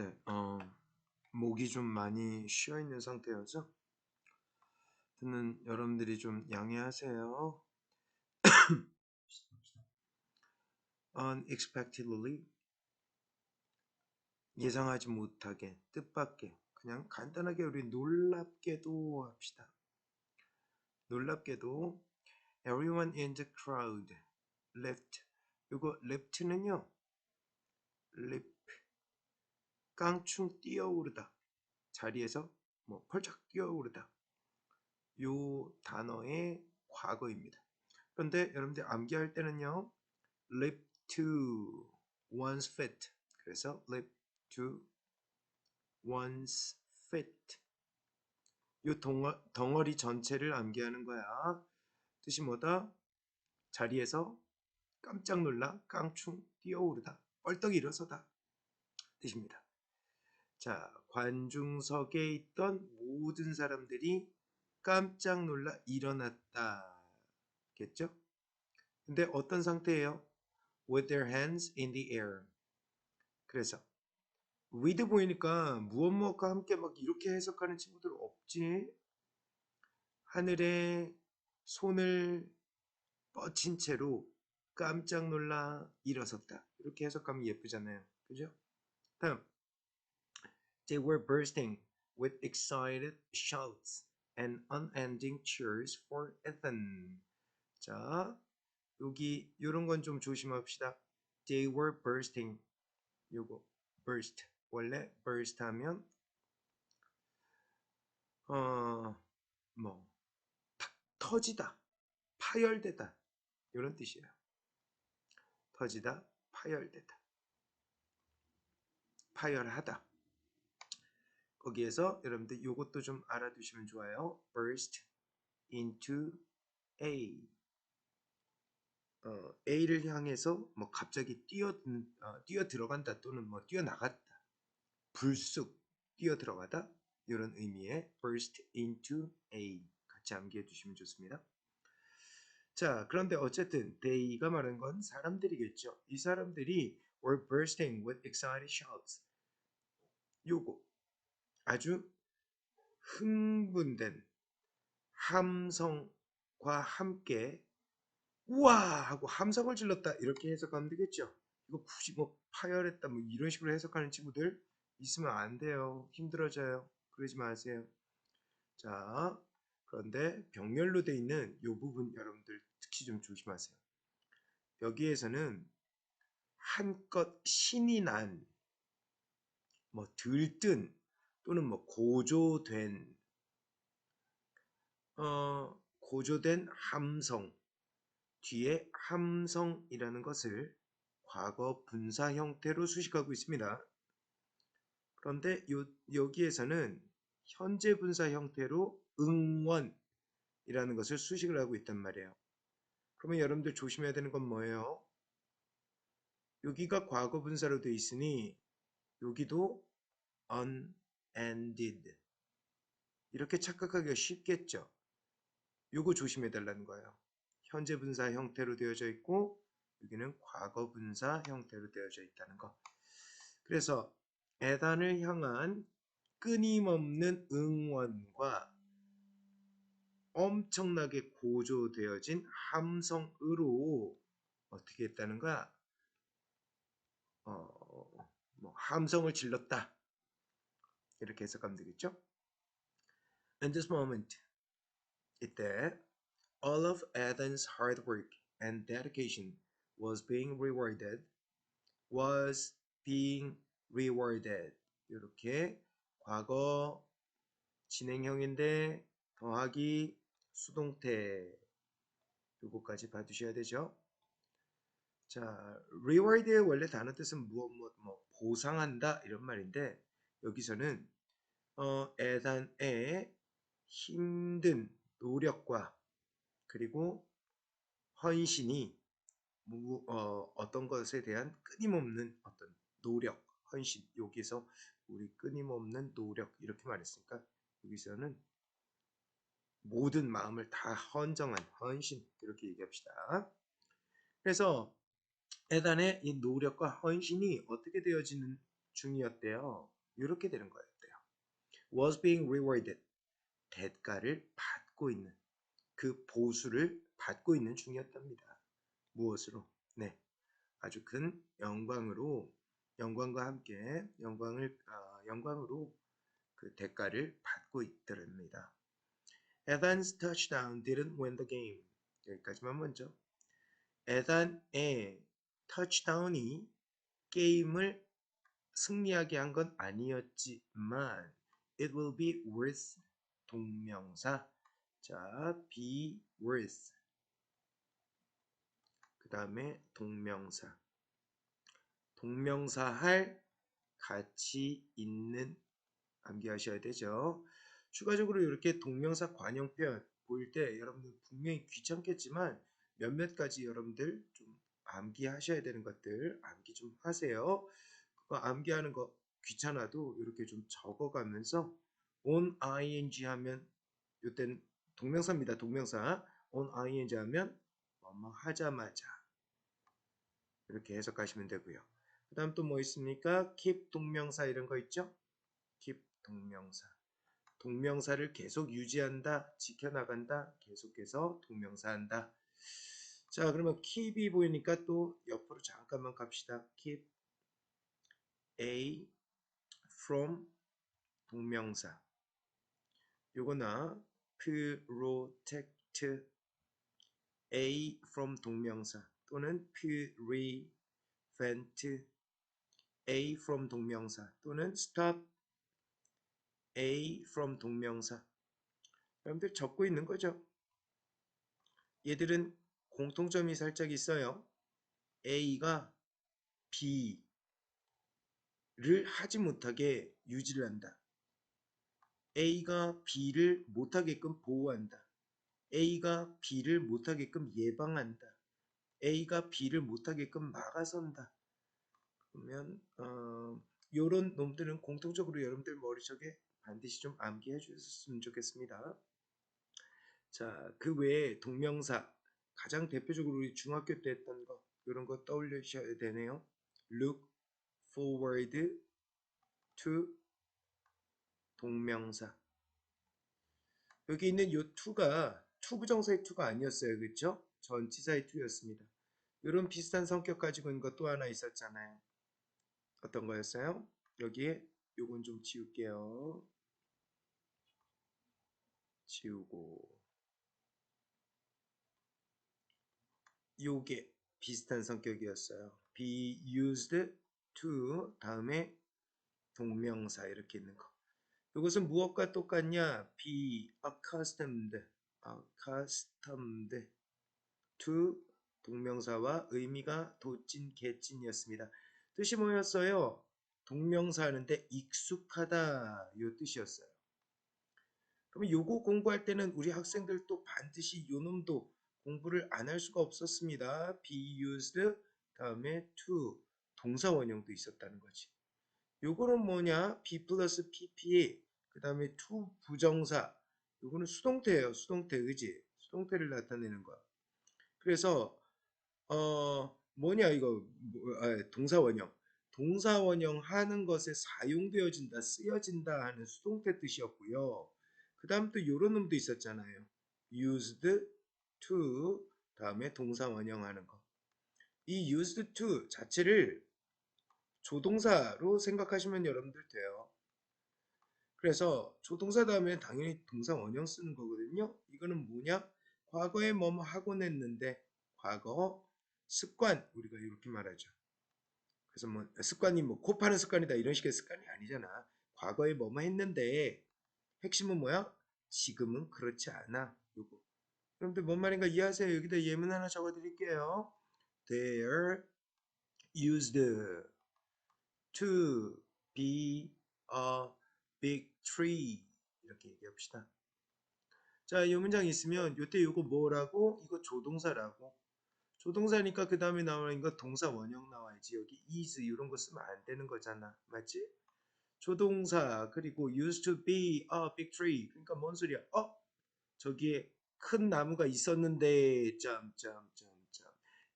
네, 어, 목이 좀 많이 쉬어 있는 상태여서 듣는 여러분들이 좀 양해하세요. unexpectedly 예상하지 못하게 뜻밖의 그냥 간단하게 우리 놀랍게도 합시다. 놀랍게도 everyone in the crowd left 이거 left는요 leap 깡충 뛰어오르다 자리에서 뭐 펄쩍 뛰어오르다 요 단어의 과거입니다. 그런데 여러분들 암기할 때는요 leap to one's feet 그래서 leap to one's feet 요 덩어, 덩어리 전체를 암기하는 거야. 뜻이 뭐다? 자리에서 깜짝 놀라 깡충 뛰어오르다 뻘떡 일어서다 뜻입니다. 자, 관중석에 있던 모든 사람들이 깜짝 놀라 일어났다. 겠죠? 근데 어떤 상태예요? With their hands in the air. 그래서 with 보이니까 무엇 무엇과 함께 막 이렇게 해석하는 친구들 없지? 하늘에 손을 뻗친 채로 깜짝 놀라 일어섰다. 이렇게 해석하면 예쁘잖아요. 그죠? 다음 They were bursting with excited shouts and unending cheers for Ethan. 자, 여기 이런 건 좀 조심합시다. They were bursting. 요거 burst. 원래 burst 하면 어뭐 터지다, 파열되다 이런 뜻이에요. 터지다, 파열되다, 파열하다. 거기에서 여러분들 이것도 좀 알아두시면 좋아요. burst into A. 어, A를 향해서 뭐 갑자기 뛰어 어, 뛰어 들어간다 또는 뭐 뛰어 나갔다, 불쑥 뛰어 들어가다 이런 의미의 burst into A 같이 암기해 두시면 좋습니다. 자, 그런데 어쨌든 they가 말하는 건 사람들이겠죠. 이 사람들이 were bursting with excited shouts. 요거 아주 흥분된 함성과 함께 우와 하고 함성을 질렀다 이렇게 해석하면 되겠죠. 이거 굳이 뭐 파열했다 뭐 이런 식으로 해석하는 친구들 있으면 안 돼요. 힘들어져요. 그러지 마세요. 자, 그런데 병렬로 돼 있는 이 부분 여러분들 특히 좀 조심하세요. 여기에서는 한껏 신이 난, 뭐 들뜬 또는 뭐 고조된, 어, 고조된 함성 뒤에 함성이라는 것을 과거 분사 형태로 수식하고 있습니다. 그런데 요, 여기에서는 현재 분사 형태로 응원이라는 것을 수식을 하고 있단 말이에요. 그러면 여러분들 조심해야 되는 건 뭐예요? 여기가 과거 분사로 되어 있으니 여기도 unended 이렇게 착각하기가 쉽겠죠. 요거 조심해 달라는 거예요. 현재 분사 형태로 되어져 있고 여기는 과거 분사 형태로 되어져 있다는 거. 그래서 에단을 향한 끊임없는 응원과 엄청나게 고조되어진 함성으로 어떻게 했다는 거야? 어, 뭐 함성을 질렀다. 이렇게 해석하면 되겠죠? In this moment, 이때 all of Ethan's hard work and dedication was being rewarded, was being rewarded. 이렇게 과거 진행형인데 더하기 수동태 요거까지 봐두셔야 되죠. 자, reward의 원래 단어 뜻은 무엇 무엇 뭐 보상한다 이런 말인데 여기서는 어, 에단의 힘든 노력과 그리고 헌신이 무, 어, 어떤 것에 대한 끊임없는 어떤 노력, 헌신 여기서 우리 끊임없는 노력 이렇게 말했으니까 여기서는 모든 마음을 다 헌정한 헌신 이렇게 얘기합시다. 그래서 에단의 이 노력과 헌신이 어떻게 되어지는 중이었대요. 이렇게 되는 거였대요. was being rewarded. 대가를 받고 있는 그 보수를 받고 있는 중이었답니다. 무엇으로? 네. 아주 큰 영광으로 영광과 함께 영광을 아, 영광으로 그 대가를 받고 있더랍니다. Evan's touchdown didn't win the game. 여기까지만 먼저. 에단의 터치다운이 게임을 승리하게 한 건 아니었지만 it will be worth 동명사. 자 be worth. 그 다음에 동명사. 동명사 할 가치 있는 암기하셔야 되죠. 추가적으로 이렇게 동명사 관용 표현 보일 때 여러분들 분명히 귀찮겠지만 몇몇 가지 여러분들 좀 암기하셔야 되는 것들 암기 좀 하세요 암기하는 거 귀찮아도 이렇게 좀 적어가면서 on ing 하면 이땐 동명사입니다. 동명사 on ing 하면 뭐뭐 하자마자 이렇게 해석하시면 되고요. 그 다음 또 뭐 있습니까? keep 동명사 이런 거 있죠? keep 동명사 동명사를 계속 유지한다, 지켜나간다, 계속해서 동명사한다. 자 그러면 keep이 보이니까 또 옆으로 잠깐만 갑시다. keep a from 동명사. 요거나 protect a from 동명사 또는 prevent a from 동명사 또는 stop a from 동명사. 여러분들 적고 있는 거죠? 얘들은 공통점이 살짝 있어요. A가 b 를 하지 못하게 유지를 한다 A가 B를 못하게끔 보호한다. A가 B를 못하게끔 예방한다. A가 B를 못하게끔 막아선다. 그러면 어, 이런 놈들은 공통적으로 여러분들 머릿속에 반드시 좀 암기해 주셨으면 좋겠습니다. 자, 그 외에 동명사 가장 대표적으로 우리 중학교 때 했던 거 이런 거 떠올리셔야 되네요. look forward to 동명사. 여기 있는 요 to가 투부정사의 to가 아니었어요. 그렇죠? 전치사의 to였습니다. 이런 비슷한 성격 가지고 있는 것 또 하나 있었잖아요. 어떤 거였어요? 여기에 요건 좀 지울게요. 지우고. 요게 비슷한 성격이었어요. be used to 다음에 동명사 이렇게 있는 거 이것은 무엇과 똑같냐? be accustomed, accustomed to 동명사와 의미가 도찐 개찐이었습니다. 뜻이 뭐였어요? 동명사 하는데 익숙하다 이 뜻이었어요. 그러면 요거 공부할 때는 우리 학생들도 반드시 요 놈도 공부를 안 할 수가 없었습니다. be used 다음에 to 동사 원형도 있었다는 거지. 요거는 뭐냐? be 플러스 pp 그 다음에 to 부정사 요거는 수동태예요. 수동태 의지. 수동태를 나타내는 거야. 그래서 어 뭐냐 이거 뭐, 아, 동사 원형. 동사 원형 하는 것에 사용되어진다, 쓰여진다 하는 수동태 뜻이었고요. 그 다음 또 요런 놈도 있었잖아요. used to 다음에 동사 원형 하는 거. 이 used to 자체를 조동사로 생각하시면 여러분들 돼요. 그래서 조동사 다음에 당연히 동사 원형 쓰는 거거든요. 이거는 뭐냐? 과거에 뭐뭐 하곤 했는데 과거 습관 우리가 이렇게 말하죠. 그래서 뭐 습관이 뭐 코파는 습관이다 이런 식의 습관이 아니잖아. 과거에 뭐뭐 했는데 핵심은 뭐야? 지금은 그렇지 않아. 요거. 여러분들 뭔 말인가 이해하세요? 여기다 예문 하나 적어 드릴게요. They are used to be a big tree 이렇게 얘기합시다. 자, 이 문장 있으면 요때 요거 뭐라고? 이거 조동사라고. 조동사니까 그 다음에 나오는 거 동사 원형 나와야지. 여기 is 이런 거 쓰면 안 되는 거잖아. 맞지? 조동사 그리고 used to be a big tree. 그러니까 뭔 소리야? 어? 저기에 큰 나무가 있었는데 점점점점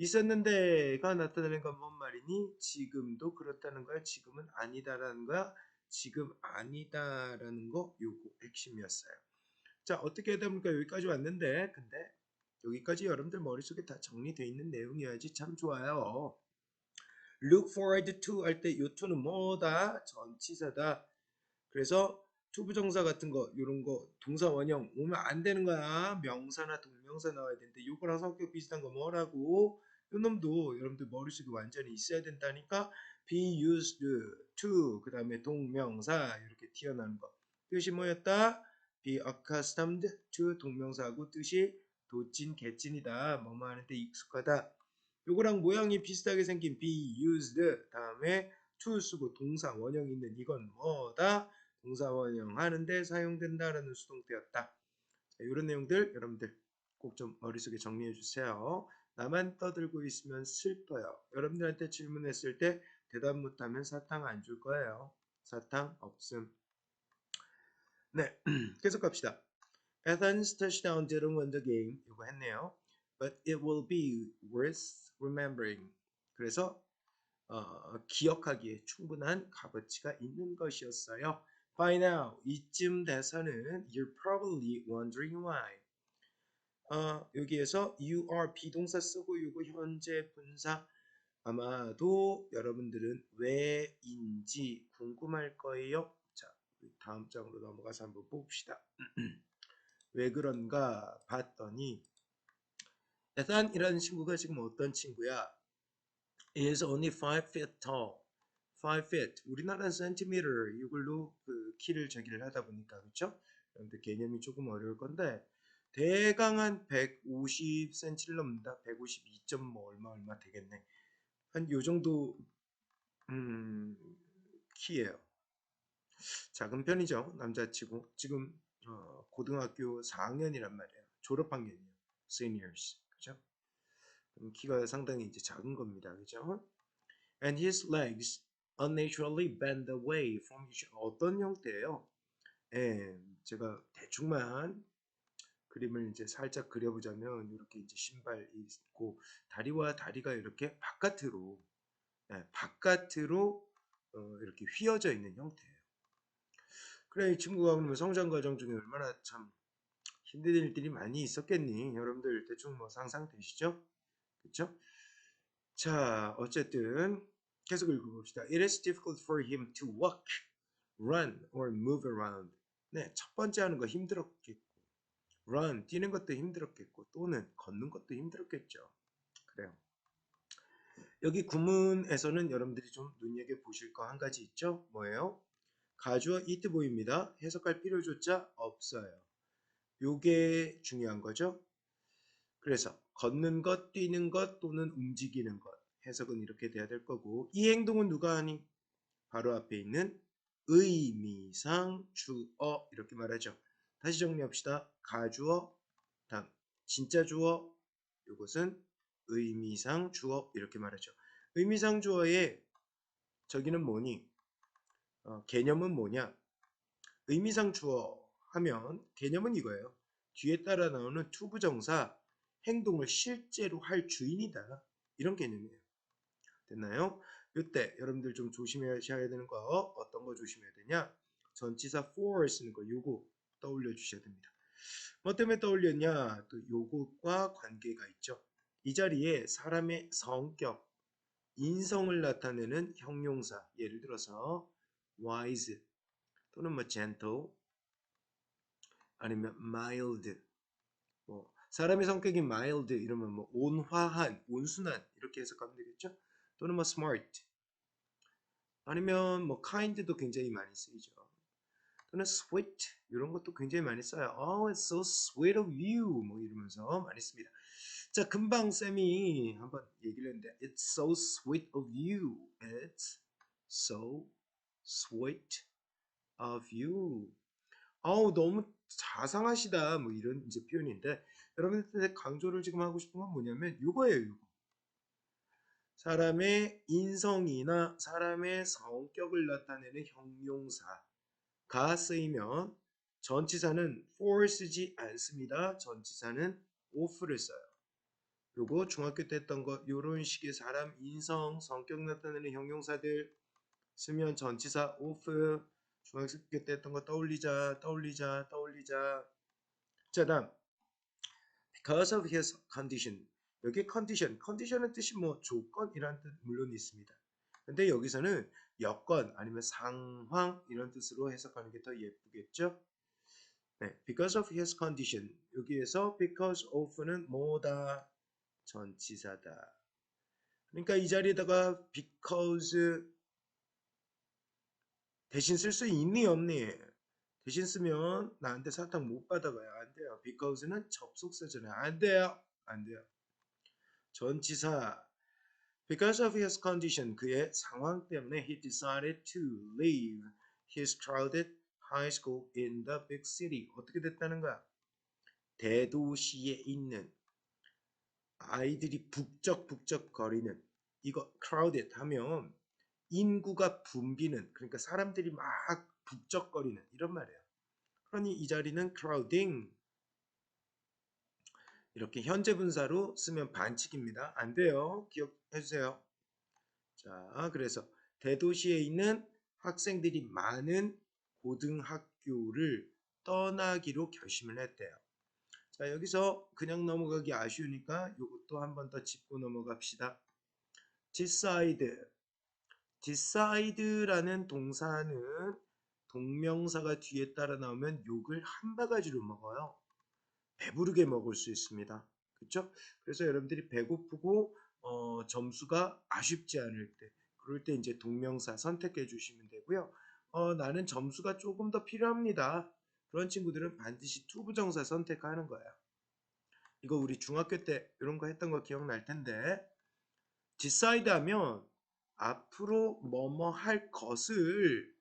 있었는데가 나타내는 건 뭔 말이니? 지금도 그렇다는 거야. 지금은 아니다라는 거야. 지금 아니다라는 거 요거 핵심이었어요. 자 어떻게 하다 보니까 여기까지 왔는데 근데 여기까지 여러분들 머릿속에 다 정리되어 있는 내용이어야지 참 좋아요. look forward to 할 때 요 to는 뭐다? 전치사다. 그래서 투부정사 같은 거 이런 거 동사 원형 오면 안 되는 거야. 명사나 동명사 나와야 되는데 요거랑 성격 비슷한 거 뭐라고? 요 놈도 여러분들 머릿속에 완전히 있어야 된다니까 be used to 그 다음에 동명사 이렇게 튀어나오는 거. 뜻이 뭐였다? be accustomed to 동명사하고 뜻이 도찐 개찐이다. 뭐뭐 하는데 익숙하다. 요거랑 모양이 비슷하게 생긴 be used 다음에 to 쓰고 동사 원형 있는 이건 뭐다? 동사 원형 하는데 사용된다라는 수동태였다. 이런 내용들 여러분들 꼭 좀 머릿속에 정리해 주세요 나만 떠들고 있으면 슬퍼요 여러분들한테 질문했을 때 대답 못하면 사탕 안 줄 거예요 사탕 없음 네 계속 갑시다 Athens touchdown didn't win the game 이거 했네요 but it will be worth remembering 그래서 어, 기억하기에 충분한 값어치가 있는 것이었어요 by now 이쯤 돼서는 you're probably wondering why 어, 여기에서 you are 비동사 쓰고 이거 현재 분사 아마도 여러분들은 왜인지 궁금할 거예요. 자, 다음 장으로 넘어가서 한번 봅시다. 왜 그런가 봤더니 에산이라는 친구가 지금 어떤 친구야? is only 5 feet tall. 5 feet. 우리나라는 centimeter 이걸로 그 키를 저기를 하다 보니까 그렇죠? 여러분들 개념이 조금 어려울 건데 대강 한 150cm를 넘는다. 152. 뭐 얼마 얼마 되겠네. 한 요 정도 음, 키예요. 작은 편이죠. 남자치고 지금 어, 고등학교 4학년이란 말이에요. 졸업학년이요. seniors. 그죠? 키가 상당히 이제 작은 겁니다. 그죠? And his legs unnaturally bend away from each 어떤 형태예요? 예, 제가 대충만 그림을 이제 살짝 그려보자면 이렇게 이제 신발이 있고 다리와 다리가 이렇게 바깥으로 네, 바깥으로 어, 이렇게 휘어져 있는 형태예요. 그래 이 친구가 그러면 성장 과정 중에 얼마나 참 힘든 일들이 많이 있었겠니? 여러분들 대충 뭐 상상되시죠? 그렇죠? 자 어쨌든 계속 읽어봅시다. It is difficult for him to walk, run, or move around. 네, 첫 번째 하는 거 힘들었겠고 run 뛰는 것도 힘들었겠고 또는 걷는 것도 힘들었겠죠. 그래요. 여기 구문에서는 여러분들이 좀 눈여겨 보실 거 한 가지 있죠. 뭐예요? 가주어 it 보입니다. 해석할 필요조차 없어요. 요게 중요한 거죠. 그래서 걷는 것, 뛰는 것 또는 움직이는 것 해석은 이렇게 돼야 될 거고 이 행동은 누가 하니? 바로 앞에 있는 의미상 주어 이렇게 말하죠. 다시 정리합시다. 가주어, 다음 진짜 주어, 이것은 의미상 주어 이렇게 말하죠. 의미상 주어의 저기는 뭐니? 어, 개념은 뭐냐? 의미상 주어 하면 개념은 이거예요. 뒤에 따라 나오는 투부정사 행동을 실제로 할 주인이다. 이런 개념이에요. 됐나요? 이때 여러분들 좀 조심하셔야 되는 거 어떤 거 조심해야 되냐? 전치사 for 쓰는 거 요거 떠올려 주셔야 됩니다. 뭐 때문에 떠올렸냐? 또 요것과 관계가 있죠. 이 자리에 사람의 성격, 인성을 나타내는 형용사, 예를 들어서 wise 또는 뭐 gentle 아니면 mild 뭐 사람의 성격이 mild 이러면 뭐 온화한, 온순한 이렇게 해석하면 되겠죠. 또는 뭐 smart 아니면 뭐 kind도 굉장히 많이 쓰이죠. 또는 sweet 이런 것도 굉장히 많이 써요. Oh, it's so sweet of you 뭐 이러면서 많이 씁니다. 자, 금방 쌤이 한번 얘기를 했는데 It's so sweet of you. It's so sweet of you. 어우, 너무 자상하시다. 뭐 이런 이제 표현인데 여러분한테 강조를 지금 하고 싶은 건 뭐냐면 이거예요, 이거. 사람의 인성이나 사람의 성격을 나타내는 형용사 가 쓰이면 전치사는 for 쓰지 않습니다. 전치사는 of를 써요. 요거 중학교 때 했던 거 요런 식의 사람 인성 성격 나타내는 형용사들 쓰면 전치사 of 중학교 때 했던 거 떠올리자 떠올리자 떠올리자. 자 다음. because of his condition. 여기 condition. condition의 뜻이 뭐 조건이라는 뜻 물론 있습니다. 근데 여기서는 여건 아니면 상황 이런 뜻으로 해석하는 게 더 예쁘겠죠 네, because of his condition 여기에서 because of는 뭐다 전치사다 그러니까 이 자리에다가 because 대신 쓸 수 있니 없니? 대신 쓰면 나한테 사탕 못 받아가요. 안 돼요. because는 접속사잖아요. 안 돼요. 안 돼요. 전치사 Because of his condition, 그의 상황 때문에 he decided to leave his crowded high school in the big city. 어떻게 됐다는 거야? 대도시에 있는 아이들이 북적북적 거리는 이거 crowded 하면 인구가 붐비는 그러니까 사람들이 막 북적거리는 이런 말이에요. 그러니 이 자리는 crowding 이렇게 현재 분사로 쓰면 반칙입니다. 안 돼요. 기억해 주세요. 자, 그래서 대도시에 있는 학생들이 많은 고등학교를 떠나기로 결심을 했대요. 자, 여기서 그냥 넘어가기 아쉬우니까 이것도 한 번 더 짚고 넘어갑시다. decide decide라는 동사는 동명사가 뒤에 따라 나오면 욕을 한 바가지로 먹어요. 배부르게 먹을 수 있습니다. 그렇죠? 그래서 여러분들이 배고프고 어, 점수가 아쉽지 않을 때 그럴 때 이제 동명사 선택해 주시면 되고요. 어, 나는 점수가 조금 더 필요합니다. 그런 친구들은 반드시 투부정사 선택하는 거예요. 이거 우리 중학교 때 이런 거 했던 거 기억날 텐데 decide 하면 앞으로 뭐뭐 할 것을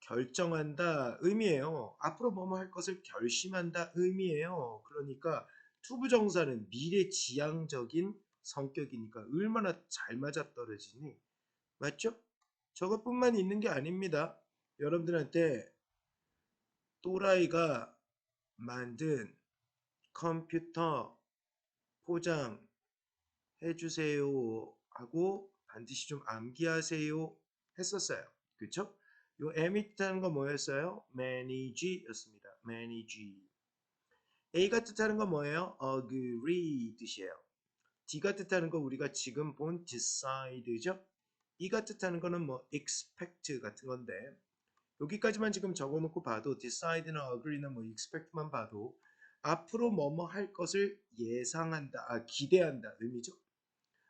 결정한다 의미예요. 앞으로 뭐뭐 할 것을 결심한다 의미예요. 그러니까 투부정사는 미래지향적인 성격이니까 얼마나 잘 맞아떨어지니 맞죠? 저것뿐만 있는 게 아닙니다. 여러분들한테 또라이가 만든 컴퓨터 포장 해주세요 하고 반드시 좀 암기하세요 했었어요. 그쵸? 요 M이 뜻하는 건 뭐였어요? manage 였습니다. manage. A가 뜻하는 건 뭐예요? agree 뜻이에요. D가 뜻하는 건 우리가 지금 본 decide죠? E가 뜻하는 거는 뭐 expect 같은 건데 여기까지만 지금 적어놓고 봐도 decide나 agree나 뭐 expect만 봐도 앞으로 뭐뭐 할 것을 예상한다, 아, 기대한다 의미죠.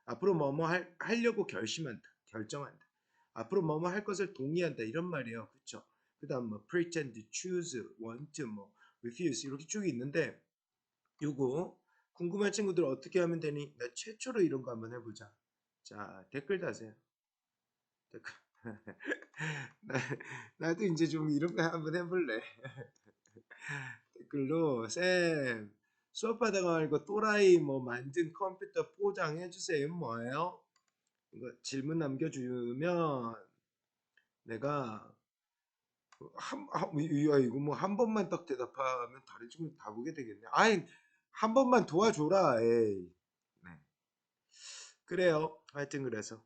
앞으로 뭐뭐 할, 하려고 결심한다, 결정한다. 앞으로 뭐뭐 할 것을 동의한다 이런 말이에요. 그렇죠? 그 다음 뭐 pretend, choose, want, 뭐 refuse 이렇게 쭉 있는데 요거 궁금한 친구들 어떻게 하면 되니? 나 최초로 이런 거 한번 해보자. 자 댓글 다세요. 댓글. 나, 나도 이제 좀 이런 거 한번 해볼래. 댓글로 쌤 수업하다가 말고 또라이 뭐 만든 컴퓨터 포장해주세요. 뭐예요? 이거 질문 남겨주면 내가 한, 한 이거 뭐 한 번만 딱 대답하면 다른 친구 다 보게 되겠네. 아이 한 번만 도와줘라. 에이. 네. 그래요. 하여튼 그래서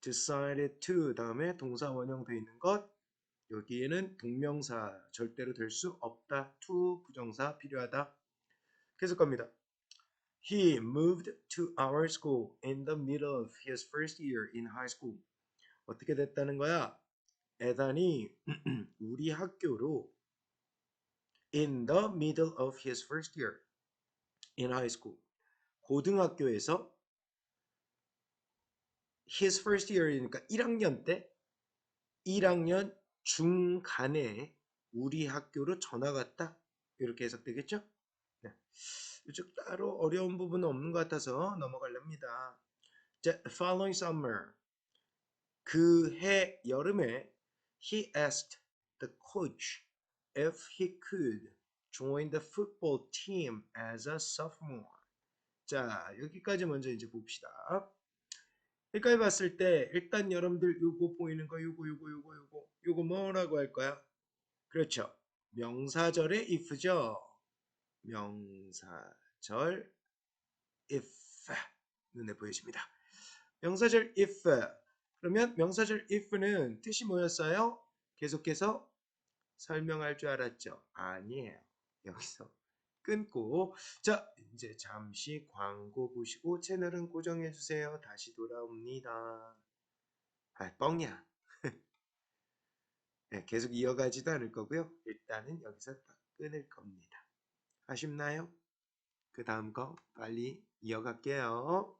decided to 다음에 동사 원형 돼 있는 것 여기에는 동명사 절대로 될 수 없다. to 부정사 필요하다. 계속 갑니다. He moved to our school in the middle of his first year in high school. 어떻게 됐다는 거야? 에단이 우리 학교로 in the middle of his first year in high school. 고등학교에서 his first year이니까 1학년 때 1학년 중간에 우리 학교로 전화 갔다. 이렇게 해석되겠죠? 네. 이쪽 따로 어려운 부분은 없는 것 같아서 넘어가렵니다. 자, following summer. 그 해 여름에 he asked the coach if he could join the football team as a sophomore. 자, 여기까지 먼저 이제 봅시다. 여기까지 봤을 때 일단 여러분들 요거 보이는 거 요거 요거 요거 요거 요거 뭐라고 할 거야? 그렇죠. 명사절의 if죠. 명사절 if 눈에 보여집니다. 명사절 if 그러면 명사절 if는 뜻이 뭐였어요? 계속해서 설명할 줄 알았죠? 아니에요. 여기서 끊고 자 이제 잠시 광고 보시고 채널은 고정해 주세요. 다시 돌아옵니다. 아 뻥이야. 네, 계속 이어가지도 않을 거고요. 일단은 여기서 딱 끊을 겁니다. 아쉽나요? 그 다음 거 빨리 이어갈게요.